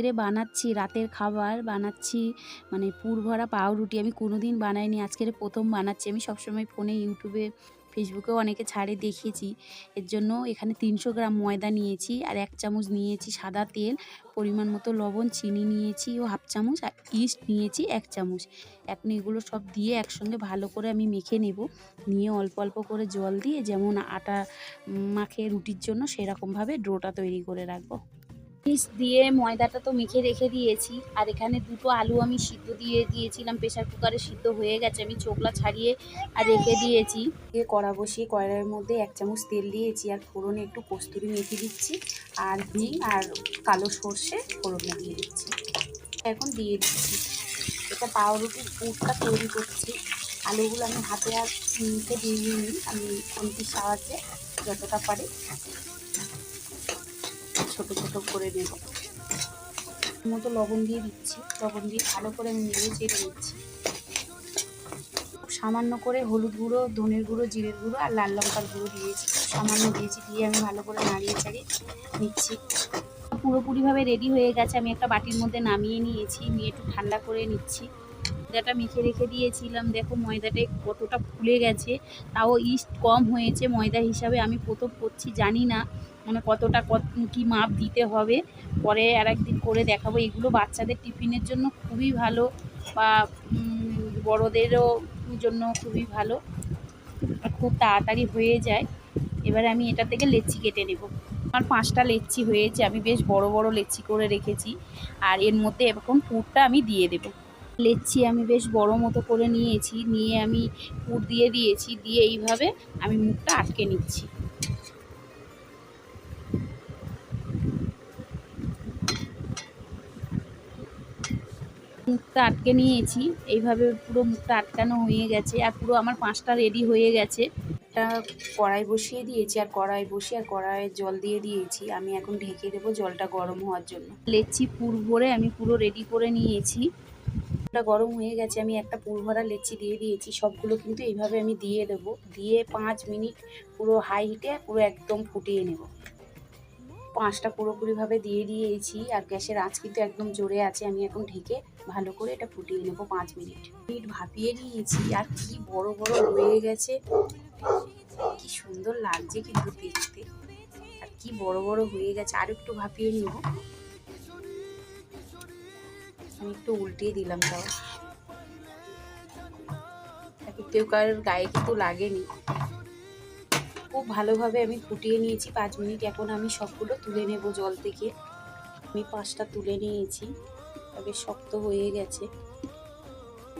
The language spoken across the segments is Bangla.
আজকেরে বানাচ্ছি, রাতের খাবার বানাচ্ছি মানে পুর ভরা পাউরুটি আমি কোনো দিন বানাইনি, আজকের প্রথম বানাচ্ছি। আমি সবসময় ফোনে, ইউটিউবে, ফেসবুকেও অনেকে ছাড়ে দেখেছি এর জন্য এখানে তিনশো গ্রাম ময়দা নিয়েছি আর এক চামচ নিয়েছি সাদা তেল, পরিমাণ মতো লবণ, চিনি নিয়েছি ও হাফ চামচ আর ইস্ট নিয়েছি এক চামচ। এখন এগুলো সব দিয়ে একসঙ্গে ভালো করে আমি মেখে নেব। নিয়ে অল্প অল্প করে জল দিয়ে যেমন আটা মাখে রুটির জন্য সেরকমভাবে ডোটা তৈরি করে রাখব। ইস দিয়ে ময়দাটা তো মেখে রেখে দিয়েছি। আর এখানে দুটো আলু আমি সিদ্ধ দিয়ে দিয়েছিলাম প্রেশার কুকারে সিদ্ধ হয়ে গেছে, আমি চোখলা ছাড়িয়ে আর রেখে দিয়েছি। দিয়ে কড়া বসিয়ে কড়াইয়ের মধ্যে এক চামচ তেল দিয়েছি, আর ফোড়নে একটু কস্তুরি মেখে দিচ্ছি, আর হিং আর কালো সর্ষে ফোড়নে দিয়ে দিচ্ছি। এখন দিয়ে দিচ্ছি। এটা পাউরুটির পুরটা তৈরি করছি। আলুগুলো আমি হাতে আর মুখে দিয়ে নিই আমি খুন্তির সাহায্যে যতটা পারি। ছোট ছোট করে দেবো। মতো লবণ দিয়ে দিচ্ছি। লবণ দিয়ে ভালো করে আমি নেড়ে চেড়ে দিচ্ছি সামান্য করে হলুদ গুঁড়ো, ধনের গুঁড়ো, জিরের গুঁড়ো আর লাল লঙ্কার গুঁড়ো দিয়েছি। সামান্য দিয়েছি, দিয়ে আমি ভালো করে নাড়িয়ে চাড়িয়ে নিচ্ছি। পুরোপুরিভাবে রেডি হয়ে গেছে। আমি একটা বাটির মধ্যে নামিয়ে নিয়েছি। নিয়ে একটু ঠান্ডা করে নিচ্ছি। ময়দাটা মেখে রেখে দিয়েছিলাম। দেখো ময়দাটা কতটা ফুলে গেছে। তাও ইস্ট কম হয়েছে ময়দা হিসাবে। আমি প্রথম করছি, জানি না। মানে কতটা কত, কী মাপ দিতে হবে। পরে আর একদিন করে দেখাবো। এগুলো বাচ্চাদের টিফিনের জন্য খুবই ভালো বা বড়োদেরও জন্য খুবই ভালো। খুব তাড়াতাড়ি হয়ে যায়। এবারে আমি এটা থেকে লেচি কেটে নেব। আমার পাঁচটা লেচি হয়েছে। আমি বেশ বড় বড় লেচি করে রেখেছি। আর এর মধ্যে এখন পুরটা আমি দিয়ে দেব। লেচি আমি বেশ বড় মতো করে নিয়েছি। নিয়ে আমি পুর দিয়ে দিয়েছি। দিয়ে এইভাবে আমি মুখটা আটকে নিচ্ছি। মুখটা আটকে নিয়েছি। এইভাবে পুরো মুখটা আটকানো হয়ে গেছে আর পুরো আমার পাঁচটা রেডি হয়ে গেছে। একটা কড়াই বসিয়ে দিয়েছি আর কড়াই বসিয়ে আর কড়াইয়ে জল দিয়ে দিয়েছি। আমি এখন ঢেকে দেবো জলটা গরম হওয়ার জন্য। লেচি পুর ভরে আমি পুরো রেডি করে নিয়েছি। ওটা গরম হয়ে গেছে আমি একটা পুর ভরা লেচি দিয়ে দিয়েছি। সবগুলো কিন্তু এইভাবে আমি দিয়ে দেবো। দিয়ে পাঁচ মিনিট পুরো হাই হিটে পুরো একদম ফুটিয়ে নেব। পাঁচটা পুরোপুরিভাবে দিয়ে দিয়েছি। আর গ্যাসের আঁচ কিন্তু একদম জোরে আছে, আমি এখন ঢেকে ভালো করে এটা ফুটিয়ে নেব পাঁচ মিনিট। মিনিট ভাপিয়ে নিয়েছি, আর কি বড় বড় হয়ে গেছে। কি সুন্দর লাগছে কিন্তু দেখতে। আর কি বড় বড় হয়ে গেছে, আর একটু ভাপিয়ে নিব। আমি একটু উল্টিয়ে দিলাম তাও। কেউ কারোর গায়ে কিন্তু লাগেনি। খুব ভালোভাবে আমি ফুটিয়ে নিয়েছি। পাঁচ মিনিট এখন আমি সবগুলো তুলে নেব জল থেকে। আমি পাঁচটা তুলে নিয়েছি। তবে শক্ত হয়ে গেছে।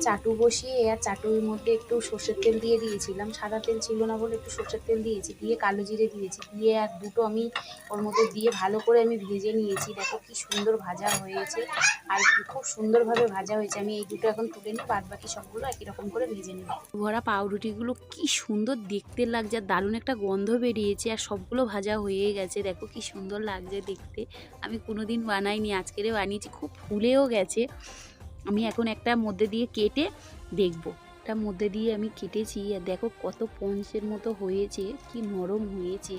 চাটু বসিয়ে আর চাটুর মধ্যে একটু সর্ষের তেল দিয়ে দিয়েছিলাম। সাদা তেল ছিল না বলে একটু সর্ষের তেল দিয়েছি, দিয়ে কালো জিরে দিয়েছি। দিয়ে আর দুটো আমি ওর মধ্যে দিয়ে ভালো করে আমি ভেজে নিয়েছি। দেখো কি সুন্দর ভাজা হয়েছে আর খুব সুন্দরভাবে ভাজা হয়েছে। আমি এই দুটো এখন তুলে নিই বাদ বাকি সবগুলো একই রকম করে ভেজে নেব ভরা পাউরুটিগুলো কি সুন্দর দেখতে লাগছে আর দারুণ একটা গন্ধ বেরিয়েছে আর সবগুলো ভাজা হয়ে গেছে। দেখো কি সুন্দর লাগছে দেখতে। আমি কোনোদিন বানাইনি, আজকেরে বানিয়েছি, খুব ফুলেও গেছে। আমি এখন একটা মধ্যে দিয়ে কেটে দেখব। তার মধ্যে দিয়ে আমি কেটেছি, আর দেখো কত পঞ্চের মতো হয়েছে, কি নরম হয়েছে।